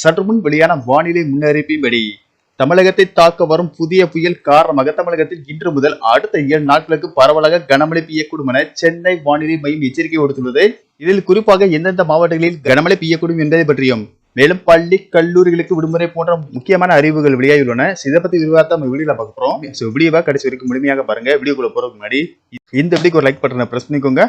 சற்று முன் வெளியான வானிலை முன்னறிவிப்பின்படி தமிழகத்தை தாக்க வரும் புதிய புயல் காரணமாக தமிழகத்தில் இன்று முதல் அடுத்த ஏழு நாட்களுக்கு பரவலாக கனமழை பெய்யக்கூடும் என சென்னை வானிலை மையம் எச்சரிக்கை விடுத்துள்ளது. இதில் குறிப்பாக எந்தெந்த மாவட்டங்களில் கனமழை பெய்யக்கூடும் என்பதை பற்றியும் மேலும் பள்ளி கல்லூரிகளுக்கு விடுமுறை போன்ற முக்கியமான அறிவுகள் வெளியாகியுள்ளன. இதை பத்தி விரிவாக நம்ம வீடியோல பார்க்க போறோம். ஸோ வீடியோவா கடைசி வரைக்கும் முழுமையாக பாருங்க. வீடியோக்குள்ள போறதுக்கு முன்னாடி இந்த வீடியோக்கு ஒரு லைக் பட்டனை பிரஸ் பண்ணிக்கோங்க.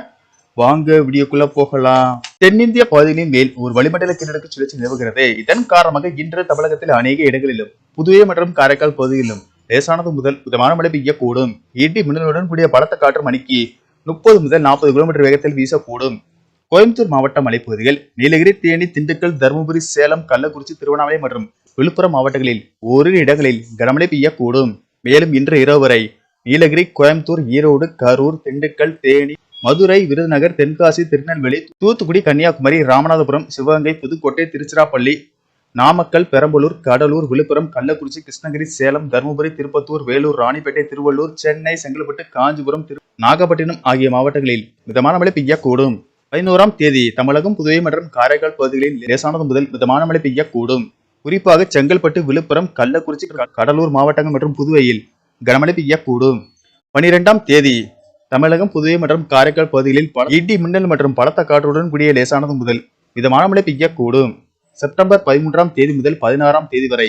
வாங்க வீடியோக்குள்ள போகலாம். தென்னிந்திய பகுதிகளின் மேல் ஒரு வளிமண்டல கிழக்கு சுழற்சி நிலவுகிறது. இதன் காரணமாக இன்று தமிழகத்தில் அநேக இடங்களிலும் புதுவை மற்றும் காரைக்கால் பகுதிகளிலும் லேசானது முதல் மிதமான மழை பெய்யக்கூடும். இடி மின்னலுடன் கூடிய பலத்த காற்று மணிக்கு முப்பது முதல் நாற்பது கிலோமீட்டர் வேகத்தில் வீசக்கூடும். கோயம்புத்தூர் மாவட்ட மலைப்பகுதிகள் நீலகிரி தேனி திண்டுக்கல் தருமபுரி சேலம் கள்ளக்குறிச்சி திருவண்ணாமலை மற்றும் விழுப்புரம் மாவட்டங்களில் ஓரிரு இடங்களில் கனமழை பெய்யக்கூடும். மேலும் இன்று இரவு வரை நீலகிரி கோயம்புத்தூர் ஈரோடு கரூர் திண்டுக்கல் தேனி மதுரை விருதுநகர் தென்காசி திருநெல்வேலி தூத்துக்குடி கன்னியாகுமரி ராமநாதபுரம் சிவகங்கை புதுக்கோட்டை திருச்சிராப்பள்ளி நாமக்கல் பெரம்பலூர் கடலூர் விழுப்புரம் கள்ளக்குறிச்சி கிருஷ்ணகிரி சேலம் தருமபுரி திருப்பத்தூர் வேலூர் ராணிப்பேட்டை திருவள்ளூர் சென்னை செங்கல்பட்டு காஞ்சிபுரம் திரு நாகப்பட்டினம் ஆகிய மாவட்டங்களில் மிதமான மழை பெய்யக்கூடும். பதினோராம் தேதி தமிழகம் புதுவை மற்றும் காரைக்கால் பகுதிகளில் லேசானது முதல் மிதமான மழை பெய்யக்கூடும். குறிப்பாக செங்கல்பட்டு விழுப்புரம் கள்ளக்குறிச்சி கடலூர் மாவட்டங்கள் மற்றும் புதுவையில் கனமழை பெய்யக்கூடும். பனிரெண்டாம் தேதி தமிழகம் புதுவை மற்றும் காரைக்கால் பகுதிகளில் இடி மின்னல் மற்றும் பலத்த காற்றுடன் கூடிய லேசானது முதல். மிதமான மழை பெய்யக்கூடும். செப்டம்பர் பதிமூன்றாம் தேதி முதல் பதினாறாம் தேதி வரை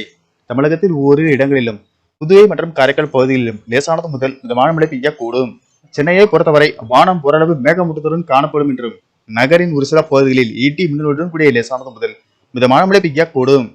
தமிழகத்தில் ஓரிரு இடங்களிலும் புதுவை மற்றும் காரைக்கால் பகுதிகளிலும் லேசானது முதல் மிதமான மழை பெய்யக்கூடும். சென்னையை பொறுத்தவரை வானம் ஓரளவு மேகமூட்டத்துடன் காணப்படும் என்றும் நகரின் ஒரு சில பகுதிகளில் ஈட்டி மின்னலுடன் கூடிய லேசானது முதல் மிதமான மழை பெய்யக்கூடும்.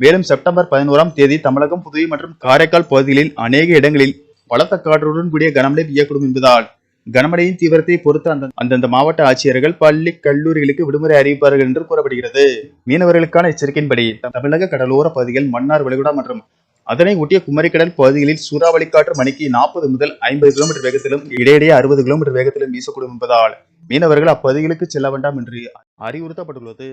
மேலும் செப்டம்பர் பதினோராம் தேதி தமிழகம் புதுவை மற்றும் காரைக்கால் பகுதிகளில் அநேக இடங்களில் பலத்த காற்றுடன் கூடிய கனமழை பெய்யக்கூடும் என்பதால் கனமழையின் தீவிரத்தை பொறுத்து அந்த அந்தந்த மாவட்ட ஆட்சியர்கள் பள்ளி கல்லூரிகளுக்கு விடுமுறை அறிவிப்பார்கள் என்று கூறப்படுகிறது. மீனவர்களுக்கான எச்சரிக்கையின்படி தமிழக கடலோர பகுதிகள் மன்னார் வளைகுடா மற்றும் அதனை ஒட்டிய குமரிக்கடல் பகுதிகளில் சூறாவளி காற்று மணிக்கு நாற்பது முதல் ஐம்பது கிலோமீட்டர் வேகத்திலும் இடையிடையே அறுபது கிலோமீட்டர் வேகத்திலும் வீசக்கூடும் என்பதால் மீனவர்கள் அப்பகுதிகளுக்கு செல்ல வேண்டாம் என்று அறிவுறுத்தப்பட்டுள்ளது.